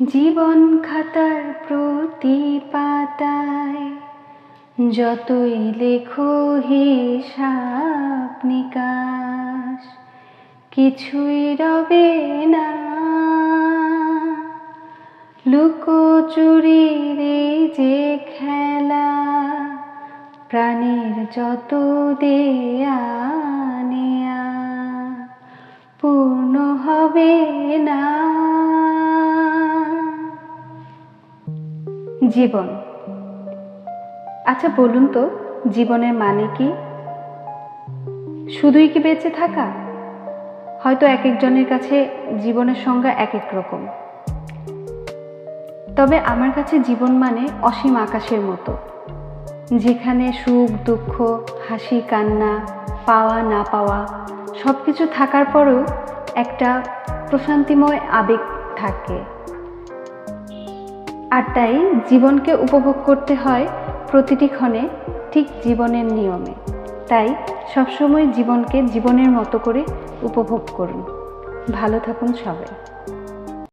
জীবন খাতার প্রতি পাতায় যতই লেখো হিসাব নিকাশ, কিছুই রবে না। লুকোচুরির এই যে খেলা, প্রাণীর যত দেয়া জীবন। আচ্ছা বলুন তো, জীবনের মানে কি? শুধুই কি বেঁচে থাকা? হয়তো এক একজনের কাছে জীবনের সংজ্ঞা এক এক রকম। তবে আমার কাছে জীবন মানে অসীম আকাশের মতো। যেখানে সুখ, দুঃখ, হাসি, কান্না, পাওয়া, না পাওয়া সব কিছু থাকার পরেও একটা প্রশান্তিময় আবেগ থাকে। আর তাই জীবনকে উপভোগ করতে হয় প্রতিটি ক্ষণে, ঠিক জীবনের নিয়মে। তাই সবসময় জীবনকে জীবনের মতো করে উপভোগ করুন। ভালো থাকুন সবাই।